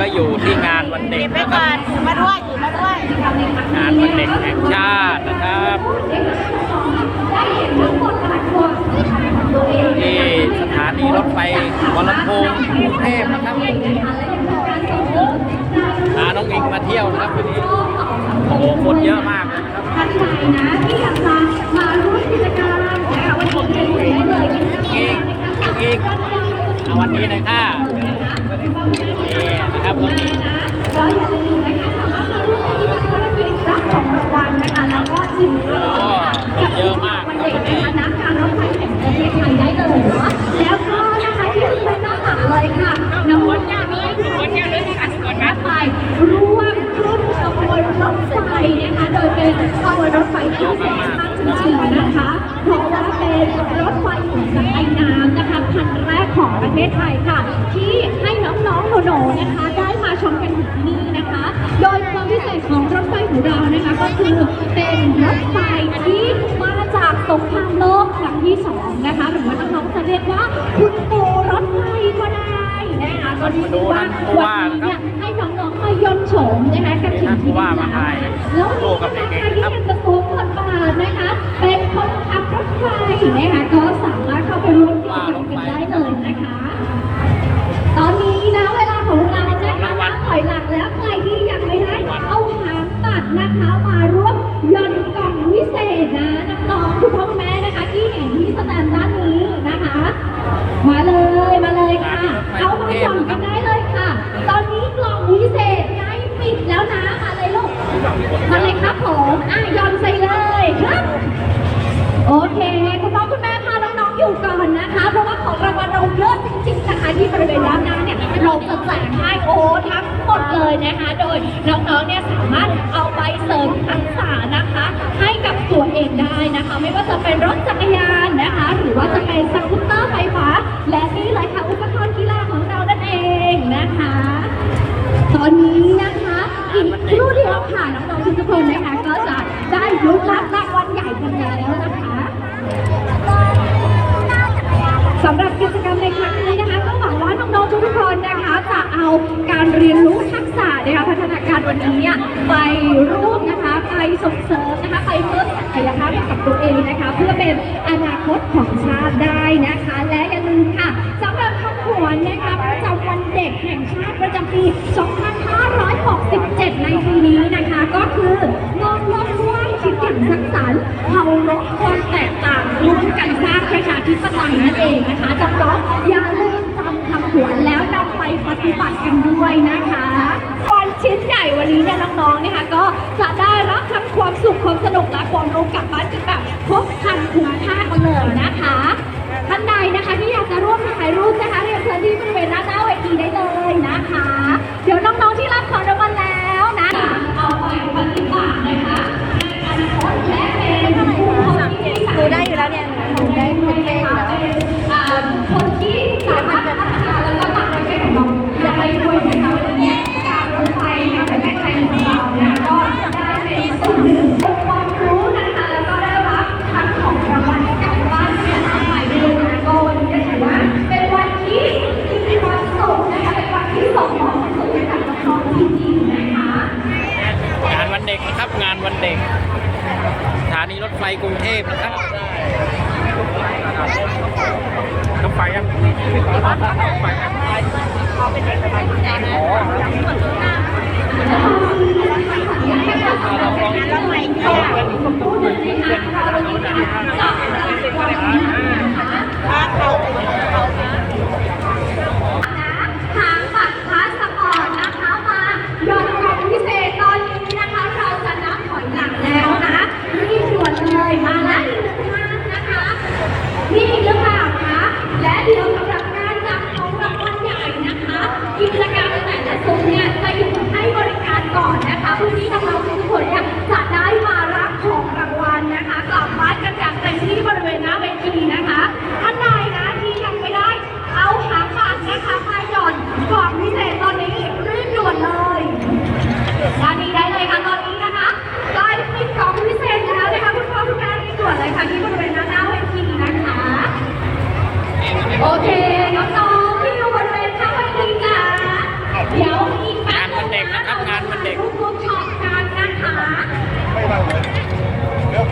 ก็อยู่ที่งานวันเด็กไปนะคก่รัอบนถือมาด้วยถือมาด้วยงานวันเด็กแห่งชาตินะครับที่สถานีรถไฟหัวลำโพงกรุงเทพนะครับพาน้องอิงมาเที่ยวนะครับวันนี้โอ้โหคนเยอะมากเลยนะครับท่านใดนะที่อยากจะมาร่วมกิจกรรมนะคะวันนี้ได้เลยนะคะอิงอิงเอาวันนี้หน่อยค่ะนี่นะ ครับวันนี้ก็อย่าลืมนะคะสามารถมาร่วมกิจกรรมรับของรางวัลนะคะแล้วก็ชิมรางวัลกับเยอะมากวันเด็กนะคะนักการรถไฟแห่งประเทศไทยได้เลยเนาะแล้วก็นะคะที่อยู่ด้านหลังเลยค่ะน้องๆเนี่ยมีขบวนการรถไฟร่วมรุ่นขบวนรถไฟนะคะโดยเป็นขบวนรถไฟที่พิเศษมากจริงๆนะคะเพราะว่าเป็นรถไฟขนส่งไอ้น้ำนะคะคันแรกของประเทศไทยค่ะ ที่ให้น้องๆหนูๆนะคะ คือเป็นรถไฟที่มาจากสงครามโลกครั้งที่สองนะคะ หรือว่าน้องๆจะเรียกว่าคุณปู่รถไฟก็ได้นะคะก็เรียกได้ว่าวันนี้เนี่ยให้น้องๆมายนโฉมนะคะกันถึงที่นี่แล้วนะคะแล้ววันนี้นะคะใครที่ยากจะสวมบทบาทนะคะ เป็นคนขับรถไฟนะคะก็สามารถเข้าไปร่วมกิจกรรมกันได้เลยนะคะ มาเลยมาเลยค่ะ เอามาหย่อนกันได้เลยค่ะ ตอนนี้กล่องวิเศษใกล้ปิดแล้วนะมาเลยลูกมาเลยครับผมอะหย่อนใส่เลยครับ โอเคคุณพ่อคุณแม่พาน้องๆอยู่ก่อนนะคะ เพราะว่าของรางวัลเราเยอะจริงๆนะคะที่บริเวณด้านหน้าเนี่ยเราจะแจกให้โอ้ทั้งหมดเลยนะคะ โดยน้องๆเนี่ยสามารถเอาไปเสริมทักษะนะคะ ให้กับตัวเองได้นะคะ ไม่ว่าจะเป็นรถจักรยานนะคะ หรือว่าจะเป็นสกูตเตอร์ไฟฟ้า ลุ้นรับรางวัลใหญ่กันแล้วนะคะสำหรับกิจกรรมในครั้งนี้นะคะก็หวังว่าน้องๆทุกๆคนนะคะ จะเอาการเรียนรู้ทักษะนะคะพัฒนาการวันนี้เนี่ยไปร่วมนะคะไปส่งเสริมนะคะไปเพิ่มศักยภาพให้กับตัวเองนะคะ เพื่อเป็นอนาคตของชาติได้นะคะ และอย่าลืมค่ะสำหรับคำขวัญนะคะประจำวันเด็กแห่งชาติประจำปี 2567 ในปีนี้นะคะ ก็คืององลดว่าง คิดอย่างสร้างสรรค์เคารพความแตกต่างร่วมกันสร้างประชาธิปไตยนั่นเองนะคะจำต้องอย่าลืมจำคำขวัญแล้วนำไปปฏิบัติกันด้วยนะคะวันชิ้นใหญ่วันนี้เนี่ยน้องๆนะคะก็จะได้รับทั้งความสุขความสนุกและความรู้กลับบ้านกันแบบครบครันคุ้มค่ากันเลยนะคะ นีรถไฟกรุงเทพนะครับรถไฟยังรถไฟยังอ๋อานมันเด็กทุกช็อตการนะคะไม่ต้อเลยเดี๋ยว